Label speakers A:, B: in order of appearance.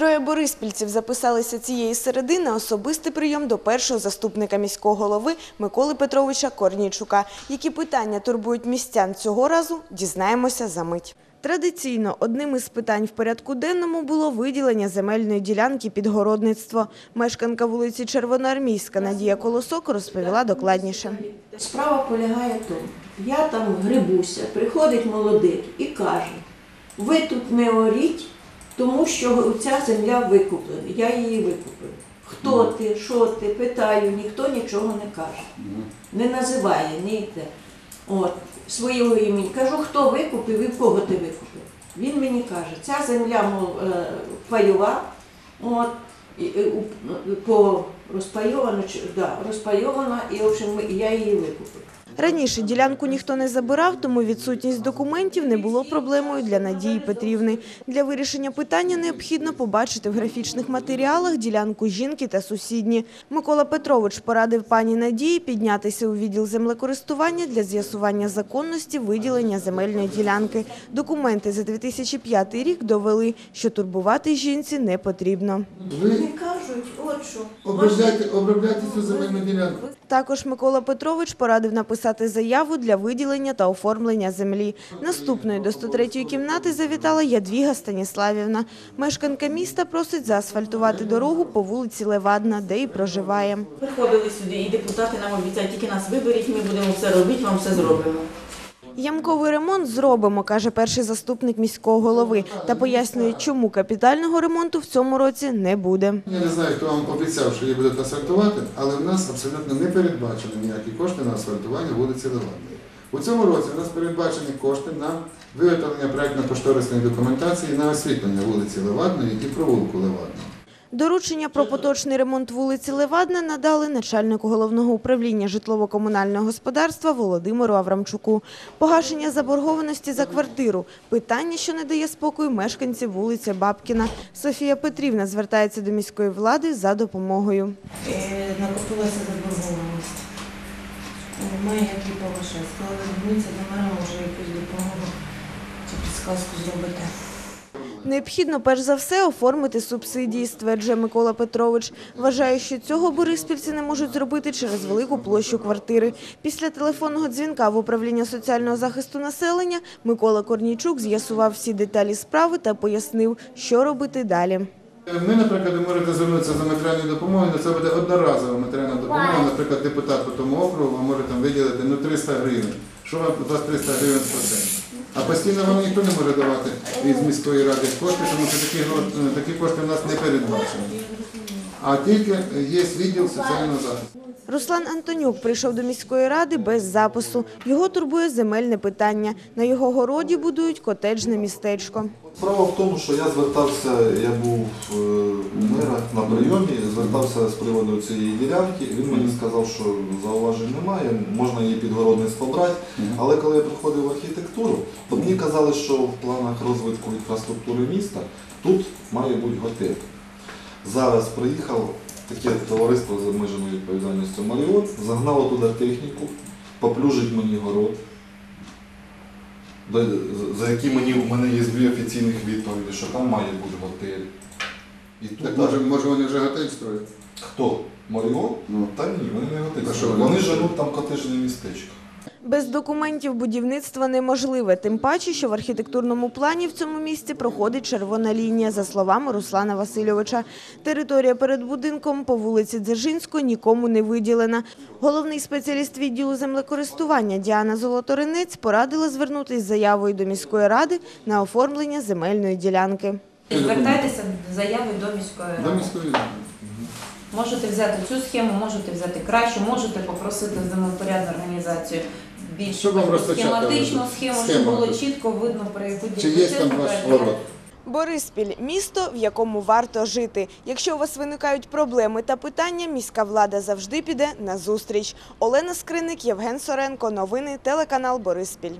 A: Троє бориспільців записалися цієї середи на особистий прийом до першого заступника міського голови Миколи Петровича Корнійчука. Які питання турбують містян цього разу, дізнаємося за мить. Традиційно одним із питань в порядку денному було виділення земельної ділянки під городництво. Мешканка вулиці Червоноармійська Надія Колосок розповіла докладніше.
B: Справа полягає в тому, я там грибуся, приходить молодик і каже, ви тут не оріть, тому що ця земля викуплена, я її викупив. Хто ти, що ти, питаю, ніхто нічого не каже. Не називає, не йде. От, свого імені. Кажу, хто викупив і в кого ти викупив. Він мені каже, ця земля мов, е, пайова, от, і, у- по розпайована, да, розпайована, і в общем, я її викупив.
A: Раніше ділянку ніхто не забирав, тому відсутність документів не було проблемою для Надії Петрівни. Для вирішення питання необхідно побачити в графічних матеріалах ділянку жінки та сусідні. Микола Петрович порадив пані Надії піднятися у відділ землекористування для з'ясування законності виділення земельної ділянки. Документи за 2005 рік довели, що турбувати жінці не потрібно.
C: Ви
B: кажуть, от що.
C: обробляйте, обробляйте цю земельну ділянку.
A: Також Микола Петрович порадив написати заяву для виділення та оформлення землі. Наступною до 103-ї кімнати завітала Ядвіга Станіславівна. Мешканка міста просить заасфальтувати дорогу по вулиці Левадна, де і проживає.
D: Приходили сюди, і депутати нам обіцяють, тільки нас виберіть, ми будемо все робити, вам все зробимо.
A: Ямковий ремонт зробимо, каже перший заступник міського голови, та пояснює, чому капітального ремонту в цьому році не буде.
C: Я не знаю, хто вам обіцяв, що її будуть асфальтувати, але в нас абсолютно не передбачені ніякі кошти на асфальтування вулиці Левадної. У цьому році у нас передбачені кошти на виготовлення проєктно-кошторисної документації на освітлення вулиці Левадної і провулку Левадного.
A: Доручення про поточний ремонт вулиці Левадна надали начальнику головного управління житлово-комунального господарства Володимиру Аврамчуку. Погашення заборгованості за квартиру – питання, що не дає спокою мешканців вулиці Бабкіна. Софія Петрівна звертається до міської влади за допомогою.
D: Е, Накопилася заборгованість. Немає як її погашати. Сказали, зверніться до мене, може якусь допомогу чи підсказку зробити.
A: Необхідно перш за все оформити субсидії, стверджує Микола Петрович. Вважає, що цього бориспільці не можуть зробити через велику площу квартири. Після телефонного дзвінка в управління соціального захисту населення Микола Корнійчук з'ясував всі деталі справи та пояснив, що робити далі.
C: Ми, наприклад, ви можете звернутися за матеріальною допомогою, але це буде одноразова матеріальна допомога. Наприклад, депутат по тому округу вам може там виділити ну, 300 гривень. Що вам у вас 300 гривень з процентів? Постійно вам ніхто не може давати від міської ради кошти, тому що такі, такі кошти в нас не передбачені. А тільки є відділ соціального захисту.
A: Руслан Антонюк прийшов до міської ради без запису. Його турбує земельне питання. На його городі будують котеджне містечко.
E: Справа в тому, що я звертався, я був е, у мера на прийомі, звертався з приводу цієї ділянки. Він мені сказав, що зауважень немає, можна її під городництво брати. Але коли я приходив в архітектуру, то мені казали, що в планах розвитку інфраструктури міста тут має бути готель. Зараз приїхав таке товариство з обмеженою відповідальністю Маріот, загнало туди техніку, поплюжить мені город. За- які мені в мене є дві офіційних відповіді, що там має бути готель. І тут
C: Так може, може вони вже готель строять?
E: хто? Маріот?
C: Ну.
E: Та ні, вони не готель. Строять.
C: вони
E: Вони живуть там котежне містечко.
A: Без документів будівництва неможливе, тим паче, що в архітектурному плані в цьому місці проходить червона лінія, за словами Руслана Васильовича. Територія перед будинком по вулиці Дзержинської нікому не виділена. Головний спеціаліст відділу землекористування Діана Золоторинець порадила звернутися з заявою до міської ради на оформлення земельної ділянки.
F: Звертайтеся з заяви до міської
C: До міської ради.
F: Можете взяти цю схему, можете взяти кращу, можете попросити землепорядну організацію більш
C: Щоб вам розпочати
F: схематичну схему, щоб було чітко видно про яку
C: Чи є там
F: ділянку
C: ваш
F: йде.
C: город?
A: Бориспіль – місто, в якому варто жити. Якщо у вас виникають проблеми та питання, міська влада завжди піде на зустріч. Олена Скриник, Євген Соренко. Новини, телеканал Бориспіль.